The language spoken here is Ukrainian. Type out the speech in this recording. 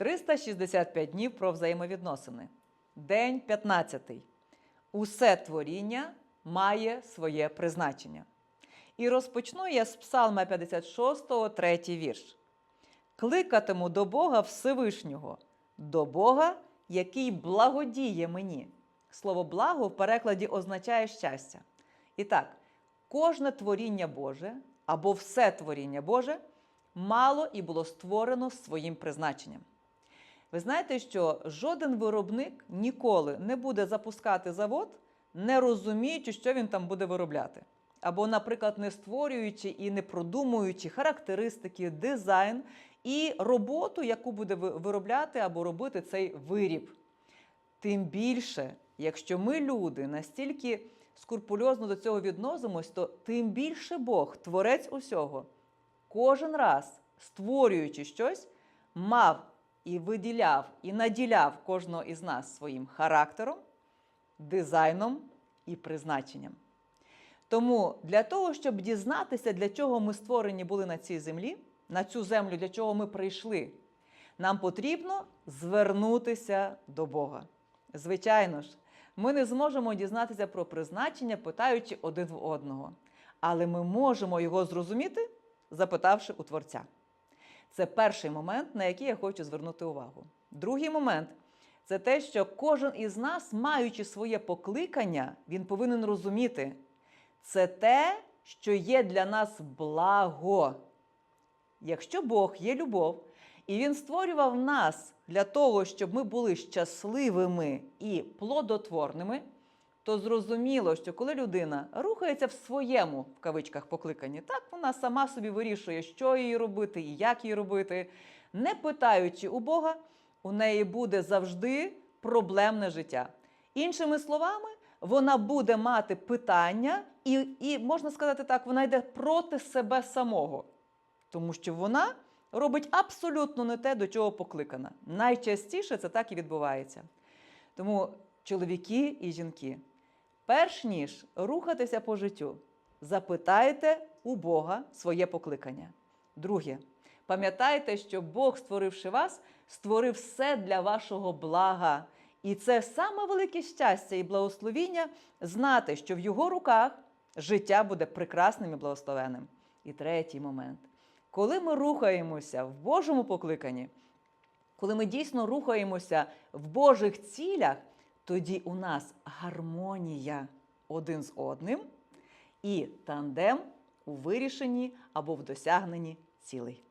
365 днів про взаємовідносини. День 15. Усе творіння має своє призначення. І розпочну я з Псалма 56, третій вірш. Кликатиму до Бога Всевишнього, до Бога, який благодіє мені. Слово благо в перекладі означає щастя. І так, кожне творіння Боже або все творіння Боже мало і було створено своїм призначенням. Ви знаєте, що жоден виробник ніколи не буде запускати завод, не розуміючи, що він там буде виробляти. Або, наприклад, не створюючи і не продумуючи характеристики, дизайн і роботу, яку буде виробляти або робити цей виріб. Тим більше, якщо ми, люди, настільки скрупульозно до цього відносимось, то тим більше Бог, творець усього, кожен раз, створюючи щось, мав і виділяв, і наділяв кожного із нас своїм характером, дизайном і призначенням. Тому для того, щоб дізнатися, для чого ми створені були на цій землі, на цю землю, для чого ми прийшли, нам потрібно звернутися до Бога. Звичайно ж, ми не зможемо дізнатися про призначення, питаючи один в одного. Але ми можемо його зрозуміти, запитавши у Творця. Це перший момент, на який я хочу звернути увагу. Другий момент це те, що кожен із нас, маючи своє покликання, він повинен розуміти, це те, що є для нас благо. Якщо Бог є любов, і Він створював нас для того, щоб ми були щасливими і плодотворними, то зрозуміло, що коли людина рухається в своєму в кавичках покликанні, так вона сама собі вирішує, що їй робити і як їй робити, не питаючи у Бога, у неї буде завжди проблемне життя. Іншими словами, вона буде мати питання, і, і можна сказати так, вона йде проти себе самого, тому що вона робить абсолютно не те, до чого покликана. Найчастіше це так і відбувається. Тому чоловіки і жінки, перш ніж рухатися по життю, запитайте у Бога своє покликання. Друге, пам'ятайте, що Бог, створивши вас, створив все для вашого блага. І це саме велике щастя і благословіння знати, що в його руках життя буде прекрасним і благословенним. І третій момент. Коли ми рухаємося в Божому покликанні, коли ми дійсно рухаємося в Божих цілях, тоді у нас гармонія один з одним і тандем у вирішенні або в досягненні цілей.